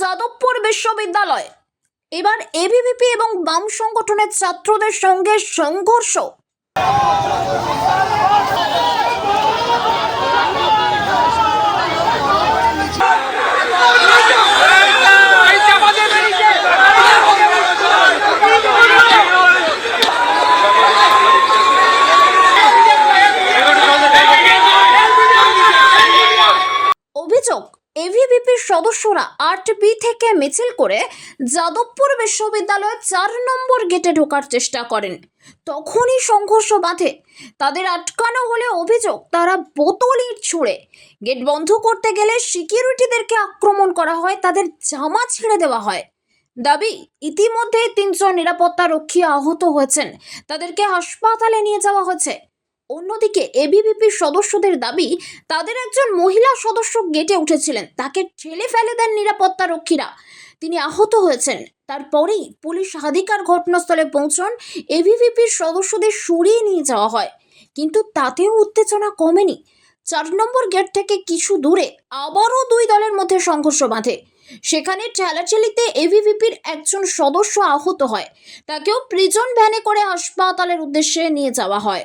যাদবপুর বিশ্ববিদ্যালয়। এবার এবিভিপি এবং বাম সংগঠনের ছাত্রদের সঙ্গে সংঘর্ষ। সদস্যরা আট বি থেকে মিছিল করে যাদবপুর বিশ্ববিদ্যালয়ের চার নম্বর গেটে ঢোকার চেষ্টা করেন। তখনই সংঘর্ষ বাঁধে। তাদের আটকানো হলে অভিযোগ, তারা বোতল ইট ছুঁড়ে। গেট বন্ধ করতে গেলে সিকিউরিটিদেরকে আক্রমণ করা হয়, তাদের জামা ছিঁড়ে দেওয়া হয়। দাবি ইতিমধ্যে তিনজন নিরাপত্তা রক্ষী আহত হয়েছেন। তাদেরকে হাসপাতালে নিয়ে যাওয়া হয়েছে। অন্যদিকে এবিভিপির সদস্যদের দাবি, তাদের একজন মহিলা সদস্য গেটে উঠেছিলেন। তাকে ঠেলে ফেলে দেন নিরাপত্তা রক্ষীরা। তিনি আহত হয়েছেন। তারপরেই পুলিশ হাদিকার ঘটনাস্থলে পৌঁছন এভিভিপির সদস্যদের সরিয়ে নিয়ে যাওয়া হয়। কিন্তু তাতেও উত্তেজনা কমেনি। চার নম্বর গেট থেকে কিছু দূরে আবারও দুই দলের মধ্যে সংঘর্ষ বাঁধে। সেখানে ঠেলাঠেলিতে এভিভিপির একজন সদস্য আহত হয়। তাকেও প্রিজন ভ্যানে করে হাসপাতালের উদ্দেশ্যে নিয়ে যাওয়া হয়।